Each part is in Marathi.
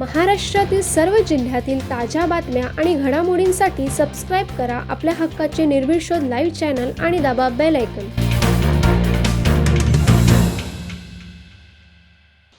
महाराष्ट्रातील सर्व जिल्ह्यातील ताज्या बातम्या आणि घडामोडींसाठी सबस्क्राईब करा आपल्या हक्काचे निर्भीड लाईव्ह चॅनल आणि दाबा बेल ऐकन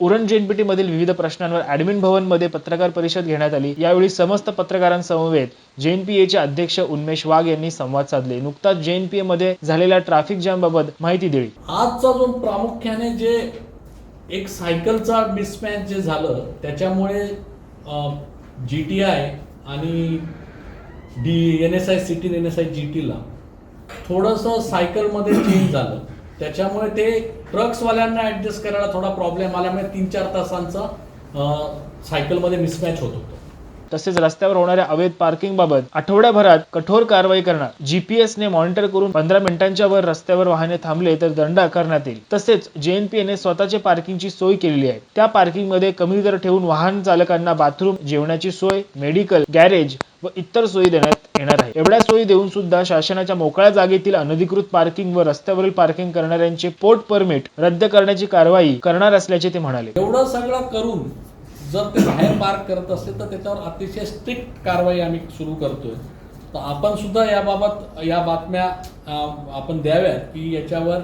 उरण जेएनपीटी मधील विविध प्रश्नांवर ऍडमिन भवनमध्ये पत्रकार परिषद घेण्यात आली. यावेळी समस्त पत्रकारांसमवेत जेएनपीएचे अध्यक्ष उन्मेष वाघ यांनी संवाद साधले. नुकताच जेएनपीए मध्ये झालेल्या ट्रॅफिक जॅम बाबत माहिती दिली. आजचा जो प्रामुख्याने जे एक सायकलचा मिसमॅच जे झालं त्याच्यामुळे जी टी आय आणि D N S I city N S I G टीला थोडंसं सायकलमध्ये चेंज झालं. त्याच्यामुळे ते ट्रक्सवाल्यांना ॲडजस्ट करायला थोडा प्रॉब्लेम आल्यामुळे तीन चार तासांचा सायकलमध्ये मिसमॅच होत होतं. तसेच रस्त्यावर होणाऱ्या अवैध पार्किंग बाबत आठवड्याभरात कठोर कारवाई करणार. जीपीएस ने मॉनिटर करून पंधरा मिनिटांच्या वर रस्त्यावर वाहने थांबले तर दंड आकारण्यात येईल. तसेच जेएनपीएने स्वतःचे पार्किंगची सोय केलेली आहे. त्या पार्किंगमध्ये कमी दर ठेवून वाहन चालकांना बाथरूम जेवणाची सोय मेडिकल गॅरेज व इतर सोयी देण्यात येणार आहे. एवढ्या सोयी देऊन सुद्धा शासनाच्या मोकळ्या जागेतील अनधिकृत पार्किंग व रस्त्यावरील पार्किंग करणाऱ्यांचे पोर्ट परमिट रद्द करण्याची कारवाई करणार असल्याचे ते म्हणाले. एवढं सगळं करून जर ते बाहेर पार्क करत असेल तर त्याच्यावर अतिशय स्ट्रिक्ट कारवाई आम्ही सुरू करतोय. तर आपण सुद्धा याबाबत या बातम्या आपण द्याव्यात की याच्यावर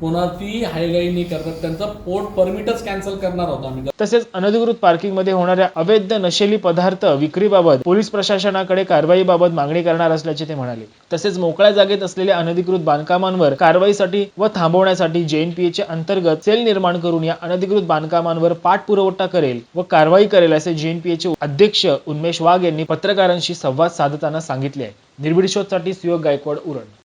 कोणाची हायगाई नाही करतात त्यांचं पोर्ट परमिटच कॅन्सल करणार आहोत आम्ही. तसेच अनधिकृत पार्किंगमध्ये होणाऱ्या अवैध नशेली पदार्थ विक्रीबाबत पोलीस प्रशासनाकडे कारवाईबाबत मागणी करणार असल्याचे ते म्हणाले. तसेच मोकळ्या जागेत असलेल्या अनधिकृत बांधकामांवर कारवाईसाठी व थांबवण्यासाठी जेएनपीएचे अंतर्गत सेल निर्माण करून या अनधिकृत बांधकामांवर पाठपुरवठा करेल व कारवाई करेल असे जेएनपीएचे अध्यक्ष उन्मेश वाघ यांनी पत्रकारांशी संवाद साधताना सांगितले आहे. निर्भीड शोधसाठी सुयोग गायकवाड उरण.